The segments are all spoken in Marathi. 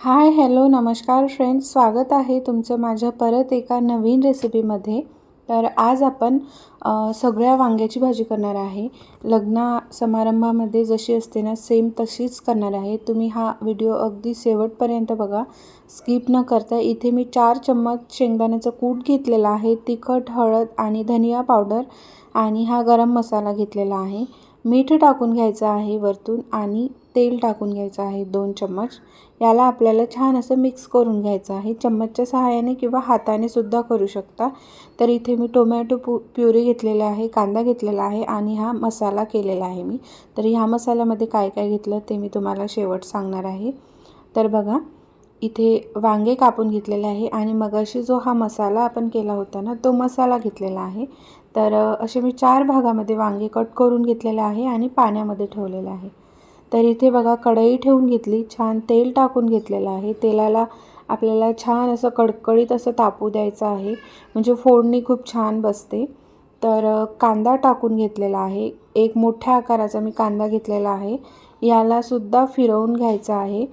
हाय हॅलो नमस्कार फ्रेंड्स. स्वागत आहे तुमचं माझ्या परत एका नवीन रेसिपीमध्ये. तर आज आपण सगळ्या वांग्याची भाजी करणार आहे. लग्न समारंभामध्ये जशी असते ना सेम तशीच करणार आहे. तुम्ही हा व्हिडिओ अगदी शेवटपर्यंत बघा. स्किप न करता इथे मी चार चम्मच शेंगदाण्याचं कूट घेतलेला आहे तिखट हळद आणि धनिया पावडर आणि हा गरम मसाला घेतलेला आहे. मीठ टाकून घ्यायचं आहे वरतून आणि तेल टाकून घ्यायचं आहे दोन चम्मच. याला आपल्याला छान असं मिक्स करून घ्यायचं आहे. चम्मचच्या सहाय्याने किंवा हाताने सुद्धा करू शकता. तर इथे मी टोमॅटो पु प्युरी घेतलेला आहे कांदा घेतलेला आहे आणि हा मसाला केलेला आहे मी. तर ह्या मसाल्यामध्ये काय काय घेतलं ते मी तुम्हाला शेवट सांगणार आहे. तर बघा इथे वांगे कापून घेतलेले आहे आणि मगाशी जो हा मसाला आपण केला होता ना तो मसाला घेतलेला आहे. तर असे मी चार भागामध्ये वांगे कट करून घेतलेले आहे आणि पाण्यामध्ये ठेवलेले आहे. तर इथे बघा कढई ठेवून घेतली. छान तेल टाकून घेतलेलं आहे. तेलाला आपल्याला छान असं कडकडीत असं तापू द्यायचं आहे. म्हणजे फोडणी खूप छान बसते. तर कांदा टाकून घेतलेला आहे. एक मोठ्या आकाराचा मी कांदा घेतलेला आहे. यालासुद्धा फिरवून घ्यायचा आहे.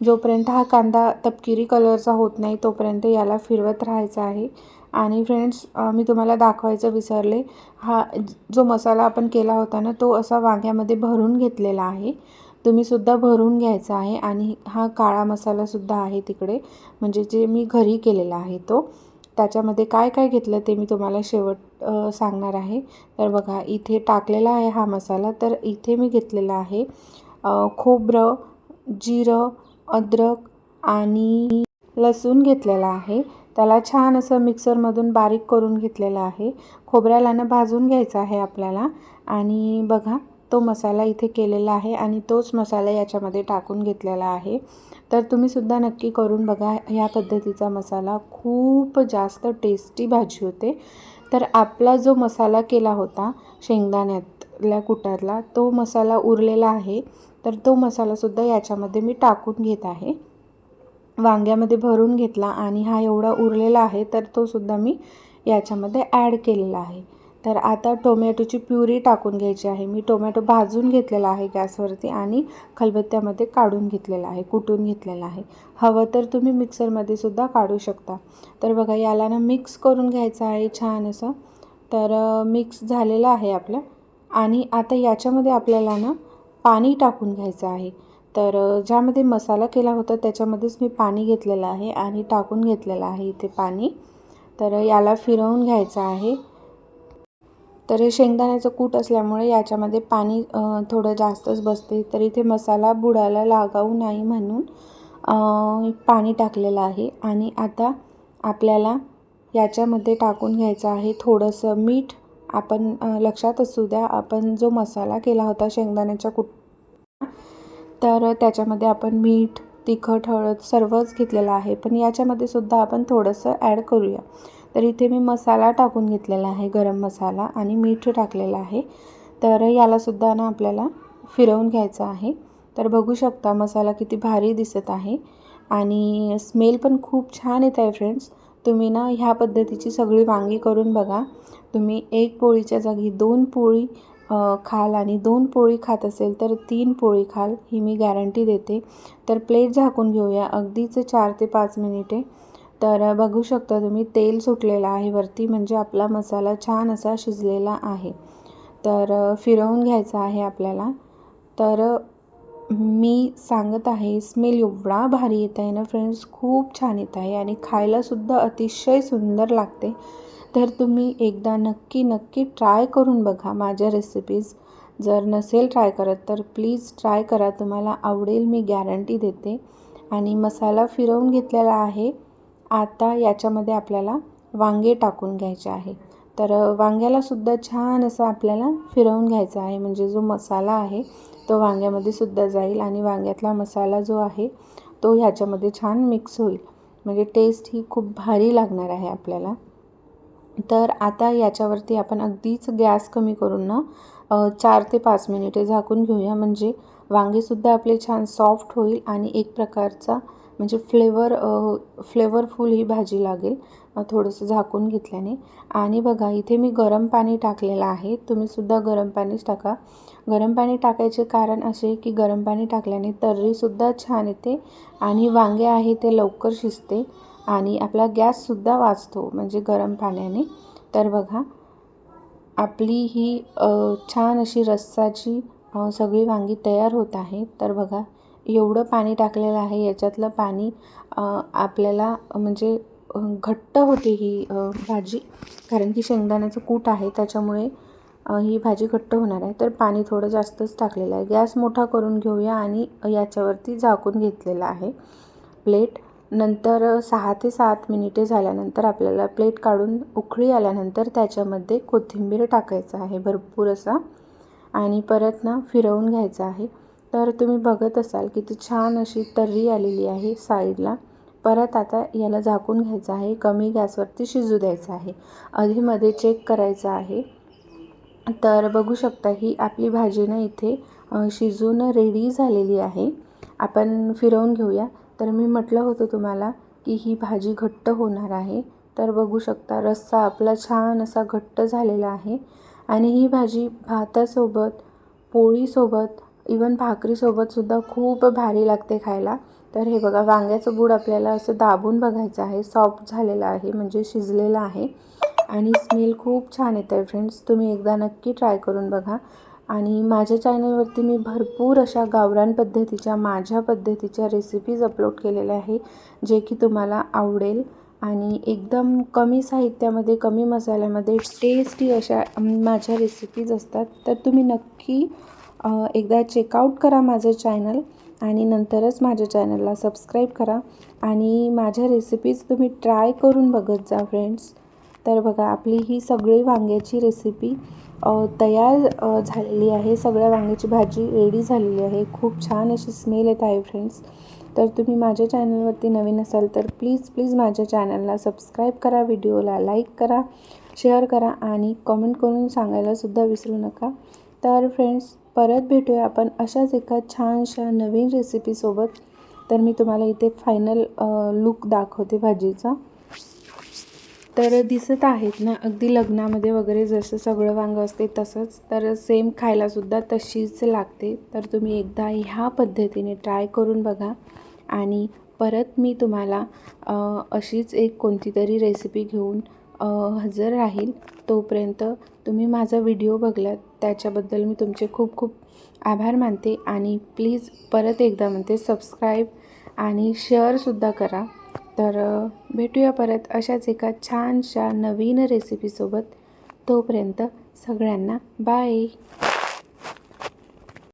जोपर्यंत हा कांदा तपकिरी कलरचा होत नाही तोपर्यंत याला फिरवत राहायचा आहे. आणि फ्रेंड्स मी तुम्हाला दाखवायचं विसरले. हा जो मसाला आपण केला होता ना तो असा वांग्यामध्ये भरून घेतलेला आहे. तुम्ही सुद्धा भरून घ्यायचा आहे आणि हा काळा मसालासुद्धा आहे तिकडे. म्हणजे जे मी घरी केलेला आहे तो. त्याच्यामध्ये काय काय घेतलं ते मी तुम्हाला शेवट सांगणार आहे. तर बघा इथे टाकलेला आहे हा मसाला. तर इथे मी घेतलेला आहे खोबरं जिरं अद्रक आणि लसूण घेतलेला आहे. त्याला छान असं मिक्सरमधून बारीक करून घेतलेलं आहे. खोबऱ्याला ना भाजून घ्यायचं आहे आपल्याला. आणि बघा तो मसाला इथे केलेला आहे आणि तोच मसाला याच्यामध्ये टाकून घेतलेला आहे. तर तुम्हीसुद्धा नक्की करून बघा ह्या पद्धतीचा मसाला खूप जास्त टेस्टी भाजी होते. तर आपला जो मसाला केला होता शेंगदाण्यातल्या कुटारला तो मसाला उरलेला आहे. तर तो मसालासुद्धा याच्यामध्ये मी टाकून घेत आहे. वांग्यामध्ये भरून घेतला आणि हा एवढा उरलेला आहे तर तो सुद्धा मी याच्यामध्ये ॲड केलेला आहे. तर आता टोमॅटोची प्युरी टाकून घ्यायची आहे. मी टोमॅटो भाजून घेतलेला आहे गॅसवरती आणि खलबत्त्यामध्ये काढून घेतलेला आहे कुटून घेतलेला आहे. हवं तर तुम्ही मिक्सरमध्ये सुद्धा काढू शकता. तर बघा याला ना मिक्स करून घ्यायचं आहे छान असं. तर मिक्स झालेलं आहे आपलं. आणि आता याच्यामध्ये आपल्याला ना पाणी टाकून घ्यायचं आहे. तर ज्यामध्ये मसाला केला होता त्याच्यामध्येच मी पाणी घेतलेलं आहे आणि टाकून घेतलेलं आहे इथे पाणी. तर याला फिरवून घ्यायचं आहे. तर हे शेंगदाण्याचं कूट असल्यामुळे याच्यामध्ये पाणी थोडं जास्तच बसते. तर इथे मसाला बुडायला लागावू नाही म्हणून पाणी टाकलेलं आहे. आणि आता आपल्याला याच्यामध्ये टाकून घ्यायचं आहे थोडंसं मीठ. आपण लक्षात असू द्या आपण जो मसाला केला होता शेंगदाण्याच्या कुट तर त्याच्यामध्ये आपण मीठ तिखट हळद सर्वच घेतलेलं आहे. पण याच्यामध्ये सुद्धा आपण थोडंसं ॲड करूया. तर इथे मी मसाला टाकून घेतलेला आहे गरम मसाला आणि मीठ टाकलेलं आहे. तर यालासुद्धा ना आपल्याला फिरवून घ्यायचं आहे. तर बघू शकता मसाला किती भारी दिसत आहे आणि स्मेल पण खूप छान येत आहे फ्रेंड्स. तुम्ही ना ह्या पद्धतीची सगळी वांगी करून बघा. तुम्ही एक पोळीच्या जागी दोन पोळी खाल आणि दोन पोळी खात असेल तर तीन पोळी खाल ही मी गॅरंटी देते. तर प्लेट झाकून घेऊया अगदीच चार ते पाच मिनिटे तर बघू शकता तुम्ही तेल सुटलेलं आहे वरती म्हणजे आपला मसाला छान असा शिजलेला आहे. तर फिरवून घ्यायचा आहे आपल्याला. तर मी सांगत आहे स्मेल एवढा भारी येत आहे ना फ्रेंड्स खूप छान येत आहे आणि खायलासुद्धा अतिशय सुंदर लागते. तर तुम्ही एकदा नक्की नक्की ट्राय करून बघा माझ्या रेसिपीज जर नसेल ट्राय करत तर प्लीज ट्राय करा. तुम्हाला आवडेल मी गॅरंटी देते. आणि मसाला फिरवून घेतलेला आहे. आता याच्यामध्ये आपल्याला वांगे टाकून घ्यायचे आहे. तर वांग्यालासुद्धा छान असं आपल्याला फिरवून घ्यायचं आहे. म्हणजे जो मसाला आहे तो वांग्यामध्ये सुद्धा जाईल आणि वांग्यातला मसाला जो आहे तो ह्याच्यामध्ये छान मिक्स होईल. म्हणजे टेस्ट ही खूप भारी लागणार आहे आपल्याला. तर आता याच्यावरती आपण अगदीच गॅस कमी करून ना चार ते पाच मिनिटे झाकून घेऊया. म्हणजे वांगेसुद्धा आपले छान सॉफ्ट होईल आणि एक प्रकारचा म्हणजे फ्लेवर फ्लेवरफुल ही भाजी लागेल थोडंसं झाकून घेतल्याने. आणि बघा इथे मी गरम पाणी टाकलेलं आहे. तुम्हीसुद्धा गरम पाणीच टाका. गरम पाणी टाकायचे कारण असे की गरम पाणी टाकल्याने तर्रीसुद्धा छान येते आणि वांगे आहे ते लवकर शिजते आणि आपला गॅससुद्धा वाचतो म्हणजे गरम पाण्याने. तर बघा आपली ही छान अशी रस्साची सगळी वांगी तयार होत आहे. तर बघा एवढं पाणी टाकलेलं आहे याच्यातलं पाणी आपल्याला म्हणजे घट्ट होते ही भाजी. कारण की शेंगदाण्याचं कूट आहे त्याच्यामुळे ही भाजी घट्ट होणार आहे. तर पाणी थोडं जास्तच टाकलेलं आहे. गॅस मोठा करून घेऊया आणि याच्यावरती झाकून घेतलेलं आहे प्लेट. नंतर सहा ते सात मिनिटे झाल्यानंतर आपल्याला प्लेट काढून उकळी आल्यानंतर त्याच्यामध्ये कोथिंबीर टाकायचं आहे भरपूर असा. आणि परत ना फिरवून घ्यायचं आहे. तर तुम्ही बघत असाल की ती छान अशी तर्री आलेली आहे साईडला. परत आता याला झाकून घ्यायचं आहे. कमी गॅसवरती शिजू द्यायचं आहे. आधीमध्ये चेक करायचं आहे. तर बघू शकता ही आपली भाजी ना इथे शिजून रेडी झालेली आहे. आपण फिरवून घेऊया. तर मी म्हटलं होतं तुम्हाला की ही भाजी घट्ट होणार आहे. तर बघू शकता रस्सा आपला छान असा घट्ट झालेला आहे. आणि ही भाजी भातासोबत पोळीसोबत इवन भाकरीसोबतसुद्धा खूप भारी लागते खायला. तर हे बघा वांग्याचं बूड आपल्याला असं दाबून बघायचं आहे. सॉफ्ट झालेलं आहे म्हणजे शिजलेलं आहे. आणि स्मेल खूप छान येतं आहे फ्रेंड्स. तुम्ही एकदा नक्की ट्राय करून बघा. आणि माझ्या चॅनलवरती मी भरपूर अशा गावरान पद्धतीच्या माझ्या पद्धतीच्या रेसिपीज अपलोड केलेल्या आहे जे की तुम्हाला आवडेल. आणि एकदम कमी साहित्यामध्ये कमी मसाल्यामध्ये टेस्टी अशा माझ्या रेसिपीज असतात. तर तुम्ही नक्की एकदा चेकआउट करा माझं चॅनल आणि नंतरच माझ्या चॅनलला सबस्क्राईब करा. आणि माझ्या रेसिपीज तुम्ही ट्राय करून बघत जा फ्रेंड्स तर बघा आपली ही सगळी वांग्याची रेसिपी तयार झालेली आहे. सगळ्या वांग्याची भाजी रेडी झालेली आहे. खूप छान अशी स्मेल येत आहे फ्रेंड्स तर तुम्ही माझ्या चॅनलवरती नवीन असाल तर प्लीज प्लीज माझ्या चॅनलला सबस्क्राईब करा व्हिडिओला लाईक करा शेअर करा आणि कमेंट करून सांगायलासुद्धा विसरू नका. तर फ्रेंड्स परत भेटूया आपण अशाच एका छानशा नवीन रेसिपीसोबत तर मी तुम्हाला इथे फायनल लुक दाखवते भाजीचा. तर दिसत आहेत ना अगदी लग्नामध्ये वगैरे जसं सगळं वांगं असते तसंच. तर सेम खायलासुद्धा तशीच लागते. तर तुम्ही एकदा ह्या पद्धतीने ट्राय करून बघा. आणि परत मी तुम्हाला अशीच एक कोणती तरी रेसिपी घेऊन हजर राहील. तोपर्यंत तुम्ही माझा व्हिडिओ बघलात त्याच्याबद्दल मी तुमचे खूप खूप आभार मानते आणि प्लीज परत एकदा म्हणते सबस्क्राईब आणि शेअरसुद्धा करा. तर भेटूया परत अशाच एका छानशा नवीन रेसिपीसोबत तोपर्यंत सगळ्यांना बाय